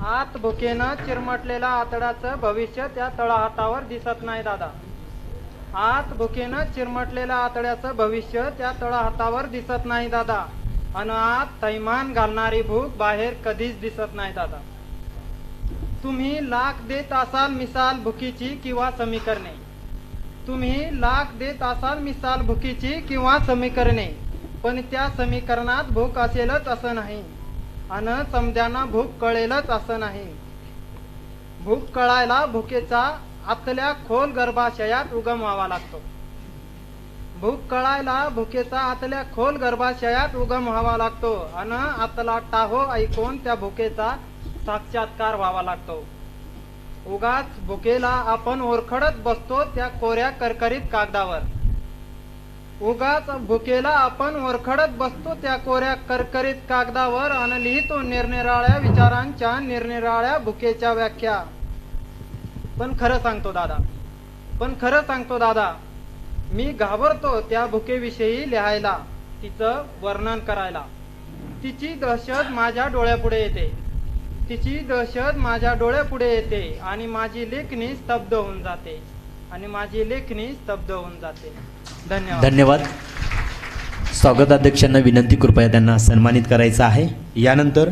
आत भुकेनं चिरमटलेल्या आतड्याचं भविष्य त्या तळहातावर दिसत नाही दादा. आत भुकेनं चिरमटलेल्या आतड्याचं भविष्य त्या तळहातावर दिसत नाही दादा. अन आत थैमान घालणारी भूक बाहेर कधीच दिसत नाही दादा. तुम्ही लाख देत असाल मिसाल भुकीची किंवा समीकरणे. तुम्ही लाख देत असाल मिसाल भुकीची किंवा समीकरणे. पण त्या समीकरणात भूक असेलच असं नाही. अन समजाना भूक कळेलच असं नाही. भूक कळायला भुकेचा आतल्या खोल गर्भाशयात उगम व्हावा लागतो. भूक कळायला भुकेचा आतल्या खोल गर्भाशयात उगम व्हावा लागतो. अन आतला टाहो ऐकून त्या भुकेचा साक्षात्कार व्हावा लागतो. उगाच भुकेला आपण ओरखडत बसतो त्या कोऱ्या करकरीत कागदावर. उगाच भुकेला आपण ओरखडत बसतो त्या कोऱ्या करकरीत कागदावर आणि लिहितो निरनिराळ्या विचारांच्या निरनिराळ्या भुकेच्या व्याख्या. पण खरं सांगतो दादा पण खरं सांगतो दादा मी घाबरतो त्या भुकेविषयी लिहायला तिचं वर्णन करायला. तिची दहशत माझ्या डोळ्यापुढे येते. तिची दहशत माझ्या डोळ्यापुढे येते आणि माझी लेखणी स्तब्ध होऊन जाते. आणि माझी लेखणी स्तब्ध होऊन जाते. धन्यवाद. स्वागताध्यक्षांना विनंती कृपया त्यांना सन्मानित करायचं आहे. यानंतर